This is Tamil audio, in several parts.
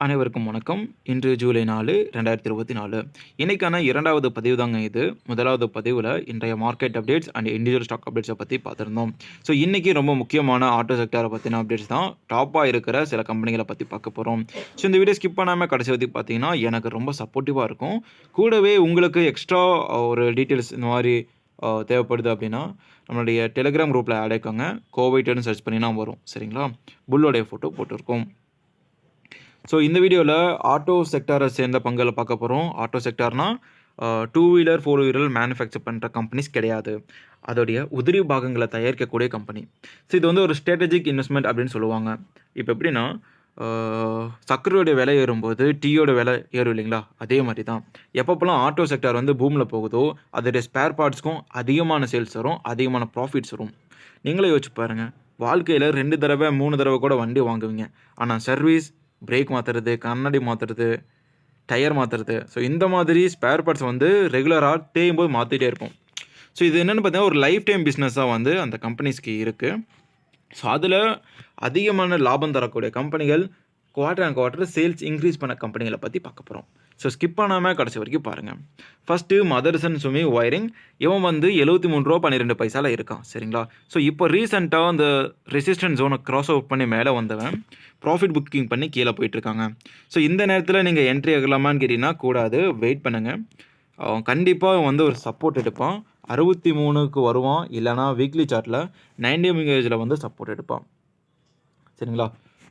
அனைவருக்கும் வணக்கம். இன்று ஜூலை நாலு ரெண்டாயிரத்தி இருபத்தி நாலு. இன்றைக்கான இரண்டாவது பதிவு தாங்க இது. முதலாவது பதிவில் இன்றைய market updates and individual stock அப்டேட்ஸை பற்றி பார்த்துருந்தோம். ஸோ இன்றைக்கி ரொம்ப முக்கியமான ஆட்டோ செக்டரை பற்றின அப்டேட்ஸ் தான் டாப்பாக இருக்கிற சில கம்பெனிகளை பற்றி பார்க்க போகிறோம் ஸோ இந்த வீடியோ ஸ்கிப் பண்ணாமல் கடைசி பற்றி பார்த்தீங்கன்னா எனக்கு ரொம்ப சப்போர்ட்டிவாக இருக்கும். கூடவே உங்களுக்கு எக்ஸ்ட்ரா ஒரு டீட்டெயில்ஸ் இந்த மாதிரி தேவைப்படுது அப்படின்னா நம்மளுடைய டெலிகிராம் குரூப்பில் ஆட் ஆயிக்கோங்க. கோவைட்டுன்னு சர்ச் பண்ணினா வரும். சரிங்களா? புல்லோடைய ஃபோட்டோ போட்டிருக்கோம். ஸோ இந்த வீடியோவில் ஆட்டோ செக்டாரை சேர்ந்த பங்குகளை பார்க்க போகிறோம் auto செக்டார்னா two wheeler four wheeler manufacture பண்ணுற கம்பெனிஸ் கிடையாது. அதோடைய உதிரி பாகங்களை தயாரிக்கக்கூடிய கம்பெனி ஸோ இது வந்து ஒரு ஸ்ட்ராட்டஜிக் இன்வெஸ்ட்மெண்ட் அப்படின்னு சொல்லுவாங்க. இப்போ எப்படின்னா சர்க்கரையோட விலை ஏறும்போது டீயோட விலை ஏறும் இல்லைங்களா? அதே மாதிரி தான் எப்பப்போலாம் ஆட்டோ செக்டார் வந்து பூமியில் போகுதோ அதோடைய ஸ்பேர் பார்ட்ஸ்க்கும் அதிகமான சேல்ஸ் வரும் அதிகமான ப்ராஃபிட்ஸ் வரும். நீங்களே யோசிச்சு பாருங்கள் வாழ்க்கையில் ரெண்டு தடவை மூணு தடவை கூட வண்டி வாங்குவீங்க. ஆனால் சர்வீஸ் பிரேக் மாற்றுறது கண்ணாடி மாற்றுறது டயர் மாற்றுறது ஸோ இந்த மாதிரி ஸ்பேர் பார்ட்ஸ் வந்து ரெகுலராக தேயும் போது மாற்றிட்டே இருப்போம். ஸோ இது என்னென்னு பார்த்தீங்கன்னா ஒரு லைஃப் டைம் பிஸ்னஸாக வந்து அந்த கம்பெனிஸ்க்கு இருக்குது ஸோ அதில் அதிகமான லாபம் தரக்கூடிய கம்பெனிகள் quarter and quarter sales increase பண்ண கம்பெனிகளை பற்றி பார்க்க போகிறோம் ஸோ ஸ்கிப் பண்ணாமல் கடைசி வரைக்கும் பாருங்கள் ஃபஸ்ட்டு மதர்சன் சுமி ஒயரிங் இவன் வந்து எழுபத்தி மூணு ரூபா பன்னிரெண்டு பைசாவில் இருக்கான். சரிங்களா? ஸோ இப்போ ரீசெண்டாக அந்த ரெசிஸ்டன்ஸ் ஜோனை கிராஸ் அவுட் பண்ணி மேலே வந்தவன் ப்ராஃபிட் புக்கிங் பண்ணி கீழே போயிட்டுருக்காங்க ஸோ இந்த நேரத்தில் நீங்கள் என்ட்ரி ஆகலாமான்னு கேட்டிங்கன்னா கூடாது. வெயிட் பண்ணுங்கள் அவன் கண்டிப்பாக வந்து ஒரு சப்போர்ட் எடுப்பான். அறுபத்தி மூணுக்கு வருவான். இல்லைனா வீக்லி சார்ட்டில் நைன்டி மிங்கேஜில் வந்து சப்போர்ட் எடுப்பான். சரிங்களா?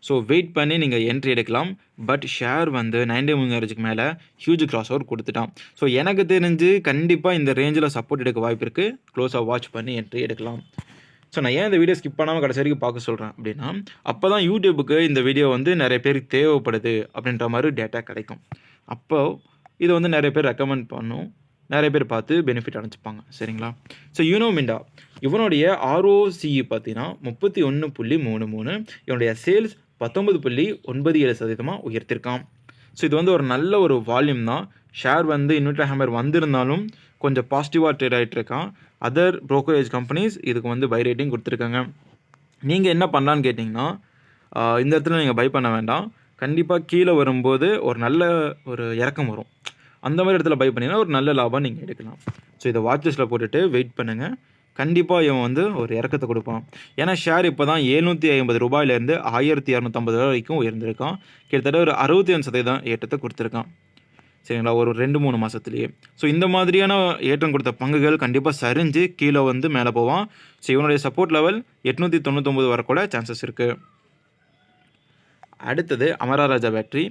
ஸோ வெயிட் பண்ணி நீங்கள் என்ட்ரி எடுக்கலாம். பட் ஷேர் வந்து நைன்டி மிங்கேஜுக்கு மேலே ஹியூஜ் கிராஸ் ஓவர் கொடுத்துட்டான். ஸோ எனக்கு தெரிஞ்சு கண்டிப்பாக இந்த ரேஞ்சில் சப்போர்ட் எடுக்க வாய்ப்பு இருக்குது க்ளோஸாக வாட்ச் பண்ணி என்ட்ரி எடுக்கலாம். ஸோ நான் ஏன் இந்த வீடியோ ஸ்கிப் பண்ணாமல் கடைசி வரைக்கும் பார்க்க சொல்கிறேன் அப்படின்னா அப்போ தான் யூடியூபுக்கு இந்த வீடியோ வந்து நிறைய பேருக்கு தேவைப்படுது அப்படின்ற மாதிரி டேட்டா கிடைக்கும். அப்போது இதை வந்து நிறைய பேர் ரெக்கமெண்ட் பண்ணும். நிறைய பேர் பார்த்து பெனிஃபிட் அடைஞ்சிப்பாங்க. சரிங்களா? ஸோ யூனோ மிண்டா இவனுடைய ஆர்ஓசிஇ பார்த்தீங்கன்னா முப்பத்தி ஒன்று புள்ளி மூணு மூணு இவனுடைய சேல்ஸ் பத்தொன்பது புள்ளி ஒன்பது ஏழு சதவீதமாக உயர்த்திருக்கான் ஸோ இது வந்து ஒரு நல்ல ஒரு வால்யூம் தான். ஷேர் வந்து இன்வெர்டர் ஹேமர் வந்திருந்தாலும் கொஞ்சம் பாசிட்டிவாக ட்ரேட் ஆகிட்டு இருக்கான் அதர் ப்ரோக்கரேஜ் கம்பெனிஸ் இதுக்கு வந்து பை ரேட்டிங் கொடுத்துருக்காங்க. நீங்கள் என்ன பண்ணலான்னு கேட்டிங்கன்னா இந்த இடத்துல நீங்கள் பை பண்ண வேண்டாம். கண்டிப்பாக கீழே வரும்போது ஒரு நல்ல ஒரு இறக்கம் வரும். அந்த மாதிரி இடத்துல பை பண்ணிங்கன்னா ஒரு நல்ல லாபம் நீங்கள் எடுக்கலாம். ஸோ இதை வாட்ச் லிஸ்ட்டில் போட்டுட்டு வெயிட் பண்ணுங்கள் கண்டிப்பாக இவன் வந்து ஒரு இறக்கத்தை கொடுப்பான். ஏன்னா ஷேர் இப்போ தான் எழுநூற்றி ஐம்பது ரூபாயிலேருந்து ஆயிரத்தி இரநூத்தம்பது ரூபா வரைக்கும் உயர்ந்திருக்கான். கிட்டத்தட்ட ஒரு அறுபத்தி அஞ்சு சதவீதம் ஏற்றத்தை கொடுத்துருக்கான். சரிங்களா? ஒரு ரெண்டு மூணு மாதத்துலேயே ஸோ இந்த மாதிரியான ஏற்றம் கொடுத்த பங்குகள் கண்டிப்பாக சரிஞ்சு கீழே வந்து மேலே போவான். ஸோ இவனுடைய சப்போர்ட் லெவல் எட்நூற்றி தொண்ணூத்தொம்பது வரக்கூட சான்சஸ் இருக்குது அடுத்தது அமராராஜா பேட்ரி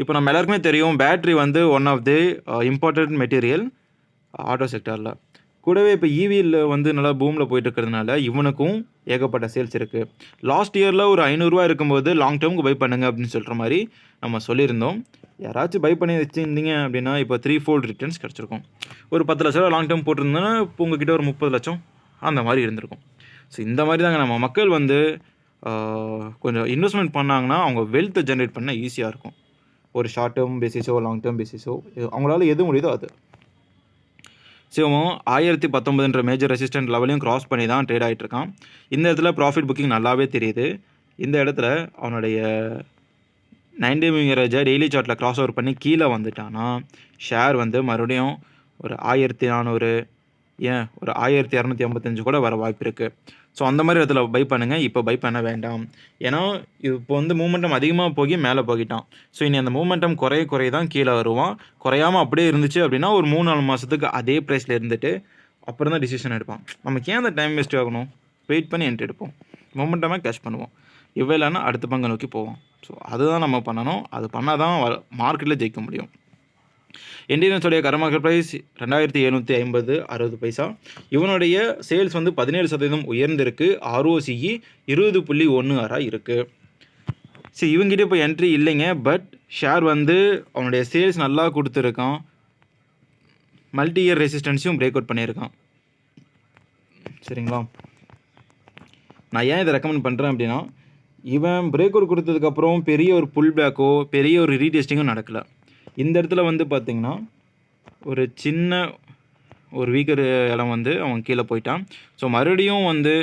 இப்போ நம்ம எல்லாருக்குமே தெரியும் பேட்ரி வந்து one of the important material auto செக்டாரில் கூடவே இப்போ ஈவியில் வந்து நல்லா பூமில் போயிட்டு இருக்கிறதுனால இவனுக்கும் ஏகப்பட்ட சேல்ஸ் இருக்குது லாஸ்ட் இயரில் ஒரு ஐநூறுரூவா இருக்கும்போது லாங் டேர்முக்கு பை பண்ணுங்க அப்படின்னு சொல்கிற மாதிரி நம்ம சொல்லியிருந்தோம். யாராச்சும் பை பண்ணி வச்சுருந்தீங்க அப்படின்னா இப்போ த்ரீ ஃபோல்ட் ரிட்டர்ன்ஸ் கிடச்சிருக்கும். ஒரு பத்து லட்ச ரூபா லாங் டேர்ம் போட்டிருந்தோன்னா இப்போ உங்ககிட்ட ஒரு முப்பது லட்சம் அந்த மாதிரி இருந்திருக்கும். ஸோ இந்த மாதிரி தாங்க நம்ம மக்கள் வந்து கொஞ்சம் இன்வெஸ்ட்மெண்ட் பண்ணாங்கன்னா அவங்க வெல்த்தை ஜென்ரேட் பண்ண ஈஸியாக இருக்கும். ஒரு ஷார்ட் டேர்ம் பேசிஸோ லாங் டேர்ம் பேசிஸோ அவங்களால எது முடியுதோ அது. சிவமும் ஆயிரத்தி பத்தொம்பதுன்ற மேஜர் ரெசிஸ்டன்ட் லெவலையும் கிராஸ் பண்ணி தான் ட்ரேட் ஆகிட்டு இருக்கான் இந்த இடத்துல ப்ராஃபிட் புக்கிங் நல்லாவே தெரியுது. இந்த இடத்துல அவனுடைய நைன்டி மிங்கரேஜை டெய்லி சார்ட்டில் கிராஸ் ஓவர் பண்ணி கீழே வந்துட்டானா. ஷேர் வந்து மறுபடியும் ஒரு ஆயிரத்தி நானூறு ஏன் ஒரு ஆயிரத்தி இரநூத்தி ஐம்பத்தஞ்சு கூட வர வாய்ப்பு இருக்குது ஸோ அந்த மாதிரி இடத்துல பை பண்ணுங்கள் இப்போ பை பண்ண வேண்டாம். ஏன்னா இப்போ வந்து மூமெண்டம் அதிகமாக போய் மேலே போகிட்டான். ஸோ இனி அந்த மூமெண்டம் குறைய குறைய தான் கீழே வருவான். குறையாமல் அப்படியே இருந்துச்சு அப்படின்னா ஒரு மூணு நாலு மாதத்துக்கு அதே ப்ரைஸில் இருந்துட்டு அப்புறம் தான் டிசிஷன் எடுப்பான். நமக்கு ஏன் அந்த டைம் வேஸ்ட் ஆகணும்? வெயிட் பண்ணி என்ட்ரி எடுப்போம். மூமெண்டமாக கேஷ் பண்ணுவோம். இவ்வேலைன்னா அடுத்த பங்கை நோக்கி போவோம் ஸோ அதுதான் நம்ம பண்ணணும். அது பண்ணால் தான் மார்க்கெட்டில் ஜெயிக்க முடியும். இந்தியன்ஸோடைய கர ப்ரைஸ் ரெண்டாயிரத்தி எழுநூற்றி ஐம்பது அறுபது பைசா. இவனுடைய சேல்ஸ் வந்து பதினேழு சதவீதம் உயர்ந்திருக்கு. ஆர்ஓசிஇ இருபது புள்ளி ஒன்று ஆறாக இருக்குது சரி இவங்ககிட்ட இப்போ என்ட்ரி இல்லைங்க பட் ஷேர் வந்து அவனுடைய சேல்ஸ் நல்லா கொடுத்துருக்கான். மல்டி இயர் ரெசிஸ்டன்ஸையும் பிரேக் அவுட் பண்ணியிருக்கான். சரிங்களா? நான் ஏன் இதை ரெக்கமெண்ட் பண்ணுறேன் அப்படின்னா இவன் பிரேக் அவுட் கொடுத்ததுக்கப்புறம் பெரிய ஒரு புல் பேக்கோ பெரிய ஒரு ரீடெஸ்டிங்கும் நடக்கலை. இந்த இடத்துல வந்து பார்த்திங்கன்னா ஒரு சின்ன ஒரு வீக்கர் இடம் வந்து அவன் கீழே போயிட்டான். ஸோ மறுபடியும் வந்து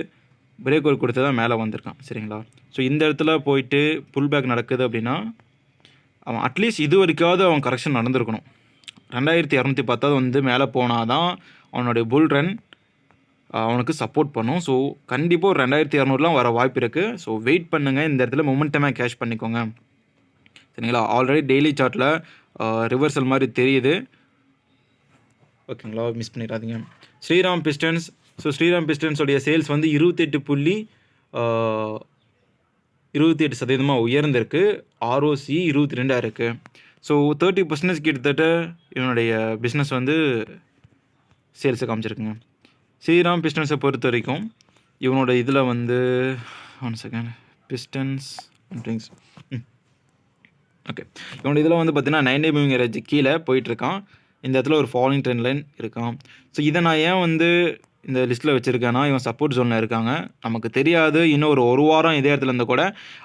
பிரேக் ஒர்க் கொடுத்து தான் மேலே வந்திருக்கான் சரிங்களா? ஸோ இந்த இடத்துல போயிட்டு புல் பேக் நடக்குது அப்படின்னா அவன் அட்லீஸ்ட் இது வரைக்காவது அவன் கரெக்ஷன் நடந்திருக்கணும். ரெண்டாயிரத்தி இரநூத்தி பத்தாவது வந்து மேலே போனால் தான் அவனுடைய புல் ரன் அவனுக்கு சப்போர்ட் பண்ணும். ஸோ கண்டிப்பாக ஒரு ரெண்டாயிரத்தி இரநூறுலாம் வர வாய்ப்பு இருக்குது ஸோ வெயிட் பண்ணுங்கள் இந்த இடத்துல மொமெண்டமாக கேஷ் பண்ணிக்கோங்க. சரிங்களா ஆல்ரெடி டெய்லி சார்ட்டில் ரிவர்சல் மாதிரி தெரியுது. ஓகேங்களா? மிஸ் பண்ணிடாதீங்க. ஸ்ரீராம் பிஸ்டன்ஸ் ஸோ ஸ்ரீராம் பிஸ்டன்ஸோடைய சேல்ஸ் வந்து இருபத்தெட்டு புள்ளி இருபத்தி எட்டு சதவீதமாக உயர்ந்திருக்கு. ஆர்ஓசி இருபத்தி ரெண்டாக இருக்குது ஸோ தேர்ட்டி பர்சன்டேஜ் கிட்டத்தட்ட இவனுடைய பிஸ்னஸ் வந்து சேல்ஸை காமிச்சிருக்குங்க. ஸ்ரீராம் பிஸ்டன்ஸை பொறுத்த வரைக்கும் இவனோட இதில் வந்து one second pistons drinks okay இவனோட இதில் வந்து பார்த்தீங்கன்னா நைன் டே மூவிங் ஏரேஜ் கீழே போயிட்டுருக்கான். இந்த இடத்துல ஒரு ஃபாலோயிங் ட்ரெண்ட் லைன் இருக்கான். ஸோ இதை நான் ஏன் வந்து இந்த லிஸ்ட்டில் வச்சுருக்கேன்னா இவன் சப்போர்ட் ஜோனில் இருக்காங்க. நமக்கு தெரியாது. இன்னும் ஒரு ஒரு வாரம் இதே இடத்துல இருந்தால் கூட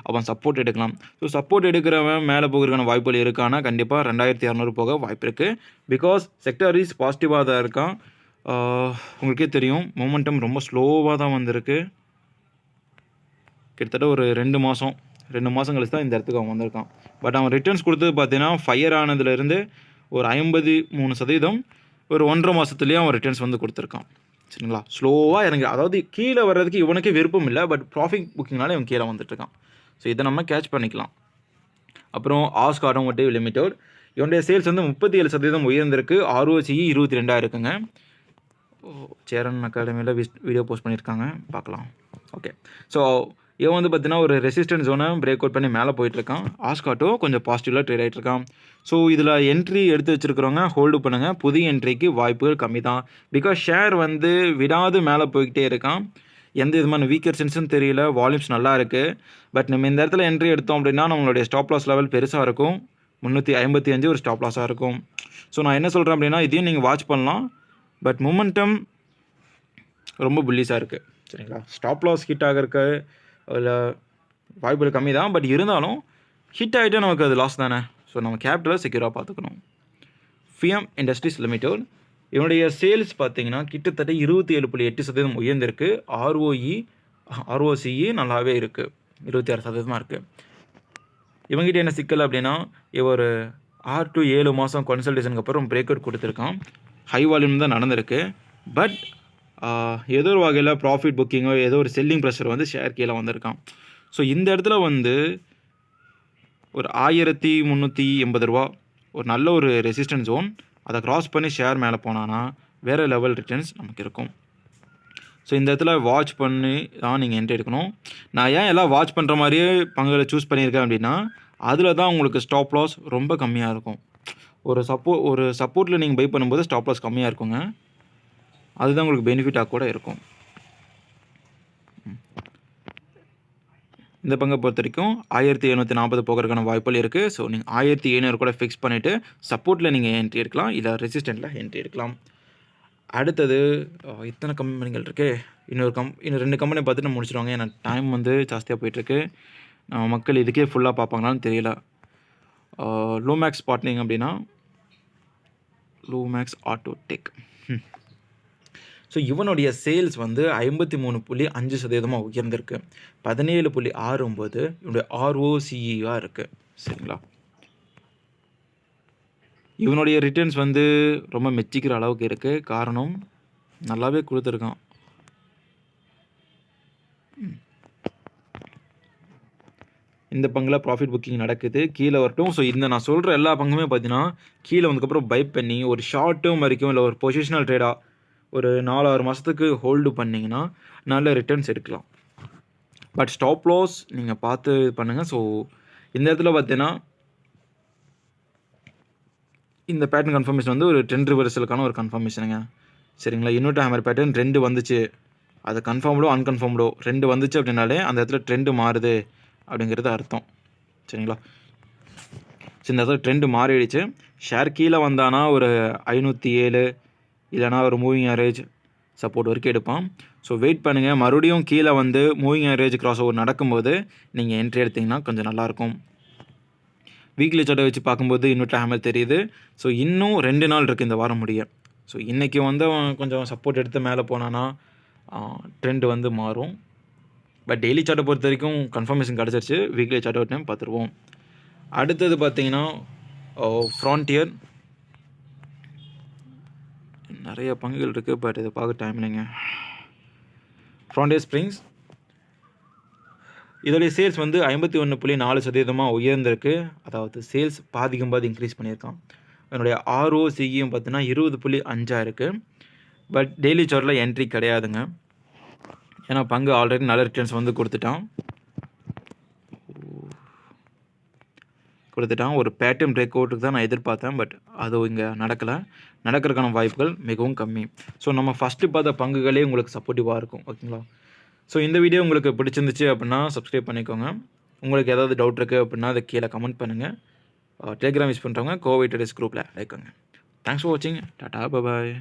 அவன் சப்போர்ட் எடுக்கலாம். ஸோ சப்போர்ட் எடுக்கிறவன் மேலே போகிறதுக்கான வாய்ப்புகள் இருக்கானா கண்டிப்பாக ரெண்டாயிரத்தி இரநூறு போக வாய்ப்பு இருக்குது பிகாஸ் செக்டாரிஸ் பாசிட்டிவாக தான் இருக்கான். உங்களுக்கே தெரியும் மொமெண்டம் ரொம்ப ஸ்லோவாக தான் வந்திருக்கு. கிட்டத்தட்ட ஒரு ரெண்டு மாதம் ரெண்டு மாதம் கழிச்சு தான் இந்த இடத்துக்கு அவன் வந்திருக்கான். பட் அவன் ரிட்டர்ன்ஸ் கொடுத்தது பார்த்தீங்கன்னா ஃபயர் ஆனதுலேருந்து ஒரு ஐம்பது மூணு சதவீதம் ஒரு ஒன்றரை மாதத்துலேயே அவன் ரிட்டர்ன்ஸ் வந்து கொடுத்துருக்கான். சரிங்களா? ஸ்லோவாக இறங்கி அதாவது கீழே வர்றதுக்கு இவனுக்கே விருப்பம் இல்லை பட் ப்ராஃபிட் புக்கிங்னால இவன் கீழே வந்துட்டுருக்கான். ஸோ இதை நம்ம கேட்ச் பண்ணிக்கலாம். அப்புறம் ஆஸ்க் ஆட்டோமோட்டிவ் லிமிடெட் இவனுடைய சேல்ஸ் வந்து முப்பத்தி ஏழு சதவீதம் உயர்ந்திருக்கு. ஆர்ஓசி இருபத்தி ரெண்டாக இருக்குங்க. ஓ, சேரன் அகாடமியில் வீடியோ போஸ்ட் பண்ணியிருக்காங்க. பார்க்கலாம். ஓகே ஸோ இவன் வந்து பார்த்தீங்கன்னா ஒரு ரெசிஸ்டன்ட் ஜோனை பிரேக் அவுட் பண்ணி மேலே போயிட்டுருக்கான். ஆஸ்காட்டோ கொஞ்சம் பாசிட்டிவாக ட்ரேட் ஆகிட்டுருக்கான் ஸோ இதில் என்ட்ரி எடுத்து வச்சுருக்கிறவங்க ஹோல்டு பண்ணுங்கள் புதிய என்ட்ரிக்கு வாய்ப்புகள் கம்மி தான் பிகாஸ் ஷேர் வந்து விடாது மேலே போய்கிட்டே இருக்கான். எந்த விதமான வீக்கர் சென்ஸும் தெரியல. வால்யூம்ஸ் நல்லா இருக்குது பட் நம்ம இந்த இடத்துல என்ட்ரி எடுத்தோம் அப்படின்னா நம்மளுடைய ஸ்டாப் லாஸ் லெவல் பெருசாக இருக்கும். முந்நூற்றி ஐம்பத்தி அஞ்சு ஒரு ஸ்டாப் லாஸாக இருக்கும். ஸோ நான் என்ன சொல்கிறேன் அப்படின்னா இதையும் நீங்கள் வாட்ச் பண்ணலாம். பட் மூமெண்டம் ரொம்ப புல்லிஸாக இருக்குது சரிங்களா? ஸ்டாப் லாஸ் ஹிட் ஆகிறதுக்கு அதில் வாய்ப்புகள் கம்மி தான் பட் இருந்தாலும் ஹிட் ஆகிட்டே நமக்கு அது லாஸ் தானே. ஸோ நம்ம கேபிட்டலை செக்யூராக பார்த்துக்கணும். ஃபிஎம் இண்டஸ்ட்ரீஸ் லிமிடெட் இவனுடைய சேல்ஸ் பார்த்தீங்கன்னா கிட்டத்தட்ட இருபத்தி ஏழு புள்ளி எட்டு சதவீதம் உயர்ந்திருக்கு. ஆர்ஓஇ ஆர்ஓசிஇ நல்லாவே இருக்குது இருபத்தி ஆறு சதவீதமாக இருக்குது இவங்ககிட்ட என்ன சிக்கல் அப்படின்னா இவர் ஒரு ஆறு டு ஏழு மாதம் கன்சல்டேஷனுக்கு அப்புறம் பிரேக் அவுட் கொடுத்துருக்கான். ஹை வால்யூம் தான் நடந்திருக்கு. பட் ஏதோ ஒரு வகையில் ப்ராஃபிட் புக்கிங்கோ ஏதோ ஒரு செல்லிங் ப்ரெஷர் வந்து ஷேர் கீழே வந்திருக்கான் ஸோ இந்த இடத்துல வந்து ஒரு ஆயிரத்தி முந்நூற்றி எண்பது ரூபா ஒரு நல்ல ஒரு ரெசிஸ்டன்ஸ் ஜோன் அதை கிராஸ் பண்ணி ஷேர் மேலே போனான்னா வேறு லெவல் ரிட்டர்ன்ஸ் நமக்கு இருக்கும். ஸோ இந்த இடத்துல வாட்ச் பண்ணி தான் நீங்கள் என்ட்ரி எடுக்கணும். நான் ஏன் எல்லாம் வாட்ச் பண்ணுற மாதிரியே பங்குகளை சூஸ் பண்ணியிருக்கேன் அப்படின்னா அதில் தான் உங்களுக்கு ஸ்டாப் லாஸ் ரொம்ப கம்மியாக இருக்கும். ஒரு சப்போ ஒரு சப்போர்ட்டில் நீங்கள் பை பண்ணும்போது ஸ்டாப் லாஸ் கம்மியாக இருக்குங்க. அதுதான் உங்களுக்கு பெனிஃபிட்டாக கூட இருக்கும். இந்த பங்கை பொறுத்த வரைக்கும் ஆயிரத்தி எழுநூற்றி நாற்பது போகிறதுக்கான வாய்ப்புகள் இருக்குது ஸோ நீங்கள் ஆயிரத்தி எழுநூறு கூட ஃபிக்ஸ் பண்ணிவிட்டு சப்போர்ட்டில் நீங்கள் என்ட்ரி எடுக்கலாம். இல்லை ரெசிஸ்டண்ட்டில் என்ட்ரி எடுக்கலாம். அடுத்தது இத்தனை கம்பெனிகள் இருக்கே. இன்னொரு கம் இன்னும் ரெண்டு கம்பெனி பார்த்துட்டு முடிச்சிடுவாங்க ஏன்னா டைம் வந்து ஜாஸ்தியாக போயிட்டுருக்கு. மக்கள் இதுக்கே ஃபுல்லாக பார்ப்பாங்களான்னு தெரியல. லூமேக்ஸ் பார்ட்னிங் அப்படின்னா லூமேக்ஸ் ஆட்டோ டெக் ஸோ இவனுடைய சேல்ஸ் வந்து ஐம்பத்தி மூணு புள்ளி அஞ்சு சதவீதமாக உயர்ந்திருக்கு. பதினேழு புள்ளி ஆறு ஒம்பது இவனுடைய ஆர்ஓசிஇயாக இருக்குது சரிங்களா? இவனுடைய ரிட்டர்ன்ஸ் வந்து ரொம்ப மெச்சிக்கிற அளவுக்கு இருக்குது காரணம் நல்லாவே கொடுத்துருக்கான். இந்த பங்கில் ப்ராஃபிட் புக்கிங் நடக்குது. கீழே வரட்டும். ஸோ இந்த நான் சொல்கிற எல்லா பங்குமே பார்த்தீங்கன்னா கீழே வந்ததுக்கப்புறம் பை பண்ணி ஒரு ஷார்ட் டேர்ம் வரைக்கும் இல்லை ஒரு பொசிஷனல் ட்ரேடாக ஒரு நாலு ஆறு மாதத்துக்கு ஹோல்டு பண்ணிங்கன்னா நல்ல ரிட்டர்ன்ஸ் எடுக்கலாம். பட் ஸ்டாப் லாஸ் நீங்கள் பார்த்து இது பண்ணுங்கள் ஸோ இந்த இடத்துல பார்த்தீங்கன்னா இந்த பேட்டர்ன் கன்ஃபர்மேஷன் வந்து ஒரு ட்ரெண்ட் ரிவர்சலுக்கான ஒரு கன்ஃபர்மேஷனுங்க சரிங்களா? இன்னொரு ஹேமர் பேட்டர்ன் ரெண்டு வந்துச்சு. அது கன்ஃபார்ம்டோ அன்கன்ஃபார்ம்டோ ரெண்டு வந்துச்சு அப்படின்னாலே அந்த இடத்துல ட்ரெண்டு மாறுது அப்படிங்கிறது அர்த்தம். சரிங்களா? ஸோ இந்த இடத்துல ட்ரெண்டு மாறிடுச்சு. ஷேர் கீழே வந்தானா ஒரு ஐநூற்றி ஏழு இல்லைனா ஒரு மூவிங் ஆவரேஜ் சப்போர்ட் வரைக்கும் எடுப்பான் ஸோ வெயிட் பண்ணுங்கள் மறுபடியும் கீழே வந்து மூவிங் ஆவரேஜ் கிராஸ் ஓவர் நடக்கும்போது நீங்கள் என்ட்ரி எடுத்திங்கன்னா கொஞ்சம் நல்லாயிருக்கும். வீக்லி சார்ட்டை வச்சு பார்க்கும்போது இன்னும் டேமல் தெரியுது. ஸோ இன்னும் ரெண்டு நாள் இருக்குது இந்த வாரம் முடிய. ஸோ இன்றைக்கி வந்து அவன் கொஞ்சம் சப்போர்ட் எடுத்து மேலே போனான்னா ட்ரெண்ட் வந்து மாறும். பட் டெய்லி சார்ட்டை பொறுத்த வரைக்கும் கன்ஃபர்மேஷன் கிடச்சிருச்சு. வீக்லி சார்ட் ஒரு டைம் பார்த்துருவோம். அடுத்தது பார்த்தீங்கன்னா ஃப்ரான்டியர் நிறைய பங்குகள் இருக்குது பட் இதை பார்க்க டைம் இல்லைங்க. ஃப்ராண்டே ஸ்ப்ரிங்ஸ் இதோடைய சேல்ஸ் வந்து ஐம்பத்தி ஒன்று புள்ளி நாலு சதவீதமாக உயர்ந்திருக்கு. அதாவது சேல்ஸ் பாதிக்கும் பாதி இன்க்ரீஸ் பண்ணியிருக்கான். என்னுடைய ஆர்ஓசியும் பார்த்தீங்கன்னா இருபது புள்ளி அஞ்சாக இருக்குது பட் டெய்லி சோரில் என்ட்ரி கிடையாதுங்க. ஏன்னா பங்கு ஆல்ரெடி நல்ல ரிட்டர்ன்ஸ் வந்து கொடுத்துட்டான். கொடுத்துட்டான் ஒரு பேட்டன் பிரேக் அவுட்டுக்கு தான் நான் எதிர்பார்த்தேன் பட் அது இங்கே நடக்கலை. நடக்கிறதுக்கான வாய்ப்புகள் மிகவும் கம்மி. ஸோ நம்ம ஃபஸ்ட்டு பார்த்த பங்குகளே உங்களுக்கு சப்போர்ட்டிவாக இருக்கும் ஓகேங்களா ஸோ இந்த வீடியோ உங்களுக்கு பிடிச்சிருந்துச்சு அப்படின்னா சப்ஸ்கிரைப் பண்ணிக்கோங்க. உங்களுக்கு ஏதாவது டவுட் இருக்குது அப்படின்னா அதை கீழே கமெண்ட் பண்ணுங்கள் டெலிகிராம் யூஸ் பண்ணுறவங்க கோவை டெரிஸ் குரூப்பில் லைக்கோங்க தேங்க்ஸ் ஃபார் வாட்சிங் டாட்டா பாய்